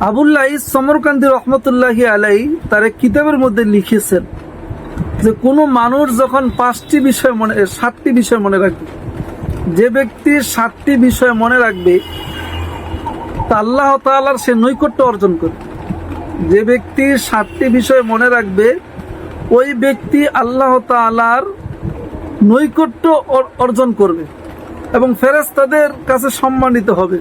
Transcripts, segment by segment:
আবুল্লাহ সমরকান্দি রহমতুল্লাহি আলাই তার এক কিতাবের মধ্যে লিখেছেন যে কোনো মানুষ যখন পাঁচটি বিষয় মনে সাতটি বিষয় মনে রাখবে, যে ব্যক্তি সাতটি বিষয় মনে রাখবে, তা আল্লাহ তাআলার সে নৈকট্য অর্জন করবে। যে ব্যক্তি সাতটি বিষয় মনে রাখবে, ওই ব্যক্তি আল্লাহ তাআলার নৈকট্য অর্জন করবে এবং ফেরেশতাদের কাছে সম্মানিত হবে।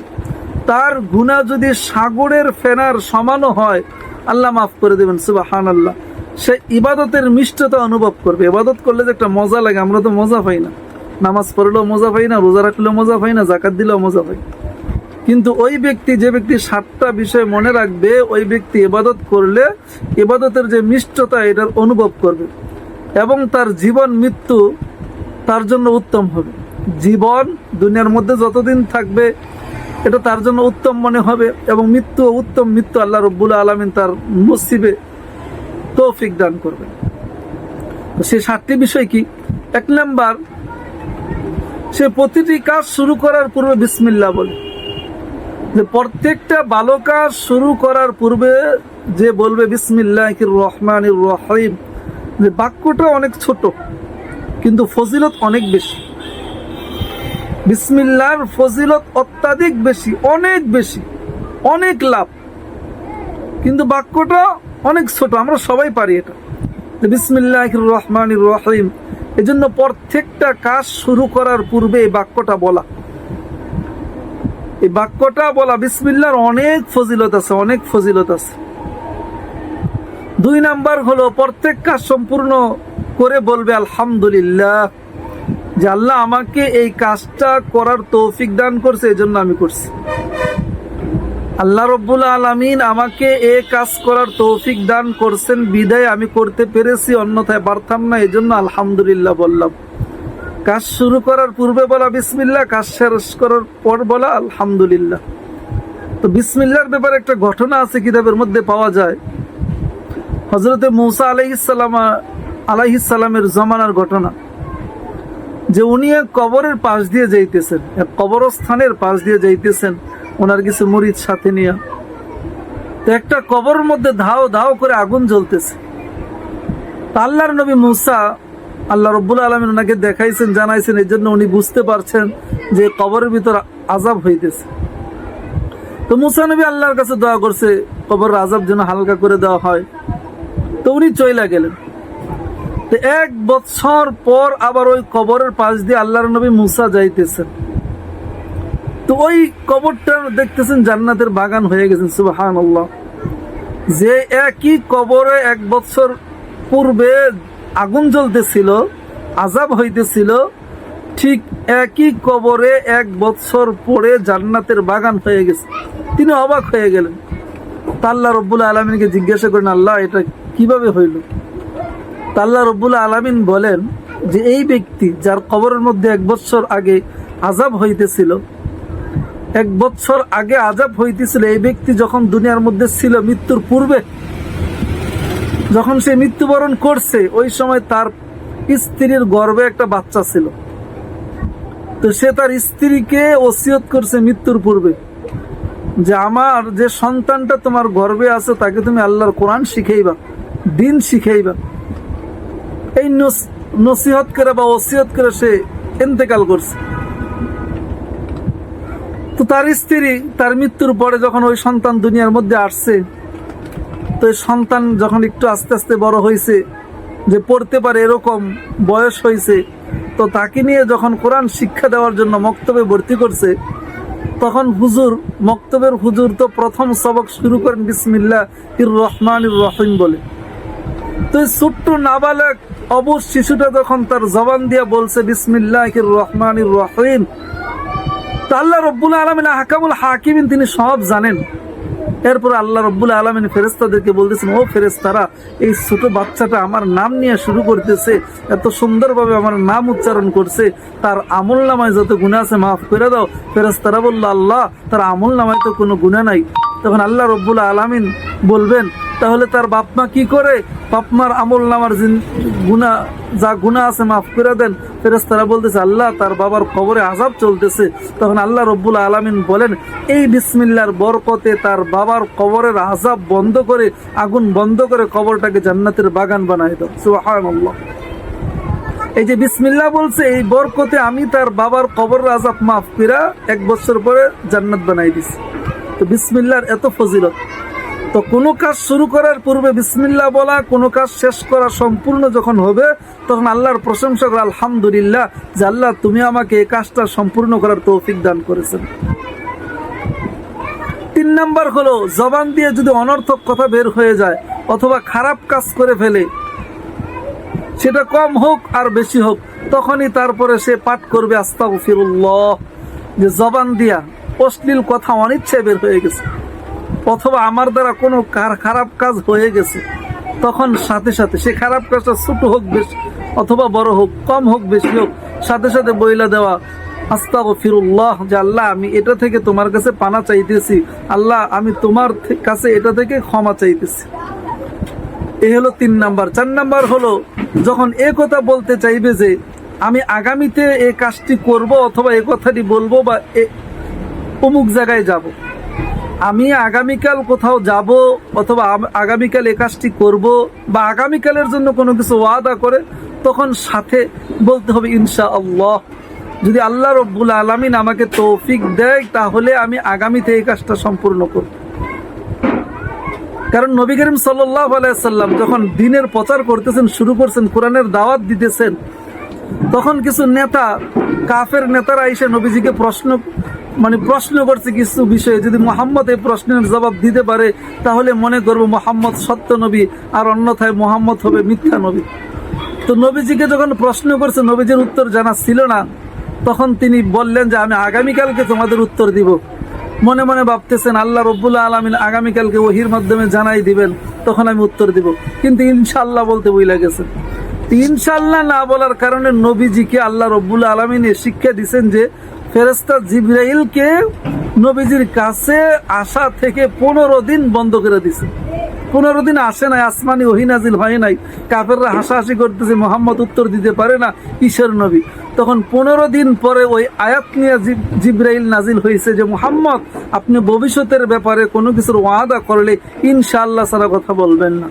তার গুণা যদি সাগরের ফেনার সমানও হয়, আল্লাহ মাফ করে দেবেন সুবাহান আল্লাহ সে ইবাদতের মিষ্টতা অনুভব করবে। ইবাদত করলে যে একটা মজা লাগে, আমরা তো মজা পাই না। নামাজ পড়লেও মজা পাই না, রোজা রাখলেও মজা পাই না জাকাত দিলেও মজা পাই। কিন্তু ওই ব্যক্তি, যে ব্যক্তি সাতটা বিষয় মনে রাখবে, ওই ব্যক্তি ইবাদত করলে ইবাদতের যে মিষ্টতা, এটার অনুভব করবে। এবং তার জীবন, মৃত্যু তার জন্য উত্তম হবে। জীবন দুনিয়ার মধ্যে যতদিন থাকবে এটা তার জন্য উত্তম মনে হবে এবং মৃত্যু উত্তম মৃত্যু আল্লাহ রব্বুল আলমিন তার নসিবে তৌফিক দান করবে সে সাতটি বিষয় কি? এক নাম্বার, সে প্রতিটি কাজ শুরু করার পূর্বে বিসমিল্লা বলে। যে প্রত্যেকটা ভালো কাজ শুরু করার পূর্বে যে বলবে বিসমিল্লাহ রহমান রহিম। যে বাক্যটা অনেক ছোট, কিন্তু ফজিলত অনেক বেশি। বিসমিল্লার ফজিলত অত্যাধিক বেশি, অনেক বেশি, অনেক লাভ। কিন্তু বাক্যটা অনেক ছোট, আমরা সবাই পারি এটা। বিসমিল্লাহ রহমান রহিম এই জন্য প্রত্যেকটা কাজ শুরু করার পূর্বে এই বাক্যটা বলা। এই বাক্যটা বলা, বিসমিল্লার অনেক ফজিলত আছে, অনেক ফজিলত আছে। দুই নাম্বার হলো, প্রত্যেক কাজ সম্পূর্ণ করে বলবে, আলহামদুলিল্লাহ। যে আল্লাহ আমাকে এই কাজটা করার তৌফিক দান করছে এই জন্য আমি করছি। আল্লাহ রব্বুল আলমিন আমাকে এ কাজ করার তৌফিক দান করছেন, বিদায় আমি করতে পেরেছি, অন্যথায় পারতাম না এই জন্য আলহামদুলিল্লাহ বললাম। কাজ শুরু করার পূর্বে বলা বিসমিল্লাহ, কাজ শেষ করার পর বলা আলহামদুলিল্লাহ। তো বিসমিল্লার ব্যাপারে একটা ঘটনা আছে কিতাবের মধ্যে পাওয়া যায়। হজরতে মৌসা আলাইসালাম আলাইসালামের জমানার ঘটনা। যে উনি এক কবরের পাশ দিয়ে যাইতেছেন এক কবরস্থানের পাশ দিয়ে যাইতেছেন, ওনার কিছু মরিচ সাথে নিয়ে। তো একটা কবরের মধ্যে ধাও ধাও করে আগুন জ্বলতেছে। আল্লাহর নবী মুসা, আল্লাহ রব্বুল আলমিন ওনাকে দেখাইছেন, জানাইছেন এই জন্য উনি বুঝতে পারছেন যে কবরের ভিতর আজাব হইতেছে। তো মুসা নবী আল্লাহর কাছে দোয়া করছে কবর আজাব যেন হালকা করে দেওয়া হয়। তো উনি চইলা গেলেন। এক বছর পর আবার ওই কবরের পাশ দিয়ে আল্লাহর নবী মুসা যাইতেছেন। তো ওই কবরটা দেখতেছেন জান্নাতের বাগান হয়ে গেছেন সুবাহান আল্লাহ যে একই কবরে এক বছর পূর্বে আগুন জ্বলতেছিল আজাব হইতেছিল, ঠিক একই কবরে এক বছর পরে জান্নাতের বাগান হয়ে গেছে। তিনি অবাক হয়ে গেলেন। তা আল্লাহ রব্বুল আলমিনকে জিজ্ঞাসা করেন, আল্লাহ, এটা কীভাবে হইল? আল্লাহ রব্বুল আলমিন বলেন যে এই ব্যক্তি যার কবরের মধ্যে এক বছর আগে আজাব হইতেছিল, এক বছর আগে আজাব হইতেছিল, এই ব্যক্তি যখন দুনিয়ার মধ্যে ছিল মৃত্যুর পূর্বে, যখন সে মৃত্যুবরণ করছে, ওই সময় তার স্ত্রীর গর্বে একটা বাচ্চা ছিল। তো সে তার স্ত্রীকে ওসিয়ত করছে মৃত্যুর পূর্বে যে আমার যে সন্তানটা তোমার গর্বে আছে, তাকে তুমি আল্লাহর কোরআন শিখাইবা, দিন শিখাইবা। এই নস- নসিহত করে বা ওসিয়ত করে সে ইন্তেকাল করছে। তো তার স্ত্রী তার মৃত্যুর পরে যখন ওই সন্তান দুনিয়ার মধ্যে আসছে, তো সন্তান যখন একটু আস্তে আস্তে বড় হয়েছে যে পড়তে পারে এরকম বয়স হয়েছে তো তাকে নিয়ে যখন কোরআন শিক্ষা দেওয়ার জন্য মক্তবে ভর্তি করছে, তখন হুজুর, মক্তবের হুজুর তো প্রথম সবক শুরু করেন বিসমিল্লাহ ইর রহমান ইর রহিম বলে। তো ছোট্ট নাবালক অবশ শিশুটা যখন তার জবান দিয়ে বলছে বিসমিল্লাহ রহমান রহিম। আল্লাহ রব্বুল আলমিন হাকামুল হাকিমিন তিনি সব জানেন। এরপর আল্লাহ রব্বুল আলমিন ফেরেস্তাদেরকে বলতেছেন, ও ফেরেস্তারা এই ছোট বাচ্চাটা আমার নাম নিয়ে শুরু করতেছে, এত সুন্দরভাবে আমার নাম উচ্চারণ করছে, তার আমল নামায় যত গুণা আছে মাফ করে দাও। ফেরেস্তারা বলল, আল্লাহ, তার আমল নামায় তো কোনো গুণা নাই। তখন আল্লাহ রব্বুল আলমিন বলবেন, তাহলে তার বাপ মা কি করে? বাপ মার আমল নামার গুণা যা গুণা আছে মাফ করে দেন। ফেরেস্তারা বলতেছে, আল্লাহ, তার বাবার কবরে আজাব চলতেছে। তখন আল্লাহ রব্বুল আলমিন বলেন, এই বিসমিল্লার বরকতে তার বাবার কবরের আজাব বন্ধ করে, আগুন বন্ধ করে কবরটাকে জান্নাতের বাগান বানাই দাও। সুবহানাল্লাহ। এই যে বিসমিল্লাহ বলছে, এই বরকতে আমি তার বাবার কবর আজাব মাফ করা এক বছর পরে জান্নাত বানাই দিছি। তো বিসমিল্লার এত ফজিলত। তো কোনো কাজ শুরু করার পূর্বে বিসমিল্লাহ বলা, কোনো কাজ শেষ করা সম্পূর্ণ যখন হবে, তখন আল্লাহর প্রশংসা করা আলহামদুলিল্লাহ যে আল্লাহ তুমি আমাকে এই কাজটা সম্পূর্ণ করার তৌফিক দান করেছেন। তিন নাম্বার হলো, জবান দিয়ে যদি অনর্থক কথা বের হয়ে যায় অথবা খারাপ কাজ করে ফেলে, সেটা কম হোক আর বেশি হোক, তখনই তারপরে সে পাঠ করবে আস্তাগ ফিরুল্লাহ যে জবান দিয়া অশ্লীল কথা অনিচ্ছায় বের হয়ে গেছে। অথবা আমার দ্বারা কোনো কার- খারাপ কাজ হয়ে গেছে, তখন সাথে সাথে সে খারাপ কাজটা ছোট হোক বেশি, অথবা বড় হোক, কম হোক বেশি হোক, সাথে সাথে বইলা দেওয়া আস্তাগ ফিরুল্লাহ যে আল্লাহ, আমি এটা থেকে তোমার কাছে পানা চাইতেছি, আল্লাহ, আমি তোমার কাছে এটা থেকে ক্ষমা চাইতেছি। এই হলো তিন নাম্বার। চার নাম্বার হলো, যখন এ কথা বলতে চাইবে যে, আমি আগামীতে এই কাজটি করব অথবা এ কথাটি বলব বা এ- অমুক জায়গায় যাব আমি আগামীকাল কোথাও যাব অথবা আগামীকাল এ কাজটি করব বা আগামীকালের জন্য কোনো কিছু ওয়াদা করে, তখন সাথে বলতে হবে ইনশা আল্লাহ যদি আল্লাহ রব্বুল আলমিন আমাকে তৌফিক দেয়, তাহলে আমি আগামীতে এই কাজটা সম্পূর্ণ করব। কারণ নবী করিম সাল্লাহ আলাইসাল্লাম যখন দিনের প্রচার করতেছেন, শুরু করছেন, কোরআনের দাওয়াত দিতেছেন তখন কিছু নেতা, কাফের নেতারা এসে নবীজিকে প্রশ্ন মানে প্রশ্ন করছে কিছু বিষয়ে, যদি মোহাম্মদ এই প্রশ্নের জবাব দিতে পারে, তাহলে মনে করব মোহাম্মদ সত্য নবী, আর অন্যথায় মোহাম্মদ হবে মিথ্যা নবী। তো নবীজিকে যখন প্রশ্ন করছে, নবীজির উত্তর জানা ছিল না, তখন তিনি বললেন যে, আমি আগামীকালকে তোমাদের উত্তর দিব। মনে মনে ভাবতেছেন, আল্লাহ রব্বুল্লা আলমিন আগামীকালকে ওহির মাধ্যমে জানাই দিবেন, তখন আমি উত্তর দিব। কিন্তু ইনশাল্লাহ বলতে বইলা গেছেন। ইনশাল্লাহ না বলার কারণে নবীজিকে আল্লাহ রব্বুল আলমিনে শিক্ষা দিছেন যে ফেরেস্তা জিব্রাইলকে নবীজির কাছে আসা থেকে পনেরো দিন বন্ধ করে দিছে। পনেরো দিন আসে নাই, আসমানি ওহিনাজিল হয় নাই। কাফেররা হাসাহাসি করতেছে, মোহাম্মদ উত্তর দিতে পারে না ঈশ্বর নবী? তখন পনেরো দিন পরে ওই আয়াত নিয়ে জিব- জিব্রাইল নাজিল হয়েছে যে, মোহাম্মদ, আপনি ভবিষ্যতের ব্যাপারে কোনো কিছুর ওয়াদা করলে ইনশাআল্লাহ সারা কথা বলবেন না।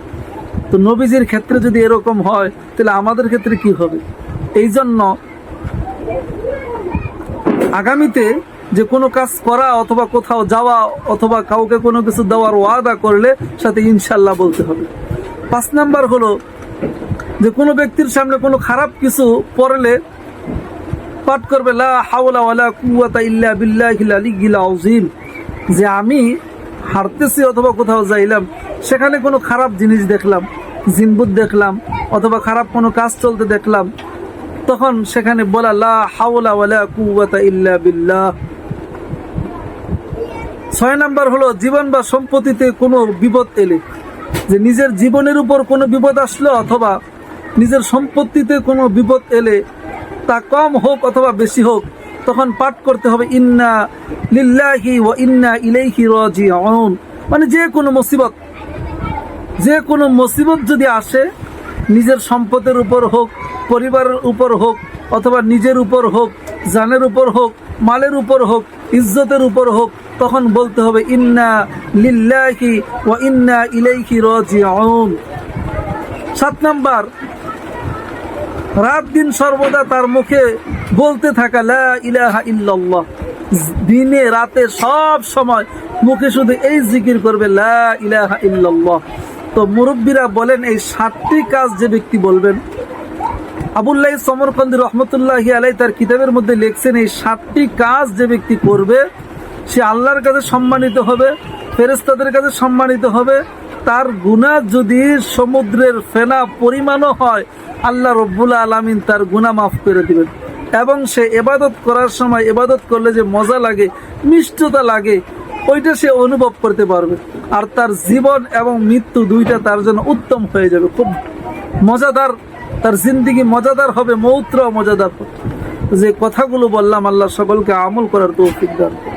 তো নবীজির ক্ষেত্রে যদি এরকম হয়, তাহলে আমাদের ক্ষেত্রে কি হবে? এই জন্য আগামীতে যে কোনো কাজ করা অথবা কোথাও যাওয়া অথবা কাউকে কোনো কিছু দেওয়ার ওয়াদা করলে সাথে ইনশাল্লাহ বলতে হবে। পাঁচ নাম্বার হলো যে কোনো ব্যক্তির সামনে কোনো খারাপ কিছু পড়লে পাঠ করবে, লা হাওলা কুওয়াতা ইল্লা যে আমি হারতেছি অথবা কোথাও যাইলাম, সেখানে কোনো খারাপ জিনিস দেখলাম জিনবুত দেখলাম অথবা খারাপ কোনো কাজ চলতে দেখলাম, তখন সেখানে বলা, লা হাওলা ওয়ালা কুওয়াতা ইল্লা বিল্লাহ। ছয় নাম্বার হলো, জীবন বা সম্পত্তিতে কোনো বিপদ এলে, যে নিজের জীবনের উপর কোনো বিপদ আসলো অথবা নিজের সম্পত্তিতে কোনো বিপদ এলে, তা কম হোক অথবা বেশি হোক, তখন পাঠ করতে হবে, ইন্না লিল্লাহি ও ইন্না ইলাইহি রাজিউন। মানে যে কোনো মুসিবত। যে কোনো মুসিবত যদি আসে, নিজের সম্পদের উপর হোক, পরিবারের উপর হোক, অথবা নিজের উপর হোক, জানের উপর হোক, মালের উপর হোক, ইজ্জতের উপর হোক, তখন বলতে হবে, ইন্না লিল্লাহি ও ইন্না ইলাইহি রাজিউন। সাত নাম্বার, রাত দিন সর্বদা তার মুখে বলতে থাকা, লা ইলাহা ইল্লাল্লাহ। দিনে রাতে সব সময় মুখে শুধু এই জিকির করবে, লা ইলাহা ইল্লাল্লাহ। তো মুরব্বীরা বলেন, এই সাতটি কাজ যে ব্যক্তি বলবেন, আবুল্লাহ সমরকন্দি রহমতুল্লাহি আলাই তার কিতাবের মধ্যে লিখছেন, এই সাতটি কাজ যে ব্যক্তি করবে, সে আল্লাহর কাছে সম্মানিত হবে ফেরেস্তাদের কাছে সম্মানিত হবে, তার গুণা যদি সমুদ্রের ফেনা পরিমাণও হয়, আল্লাহ রব্বুল আলমিন তার গুণা মাফ করে দিবেন। এবং সে এবাদত করার সময় এবাদত করলে যে মজা লাগে, মিষ্টতা লাগে, ওইটা সে অনুভব করতে পারবে। আর তার জীবন এবং মৃত্যু দুইটা তার জন্য উত্তম হয়ে যাবে। খুব মজাদার, তার জিন্দিগি মজাদার হবে, মৌত্র মজাদার যে কথাগুলো বললাম, আল্লাহ সকলকে আমল করার তো করুন।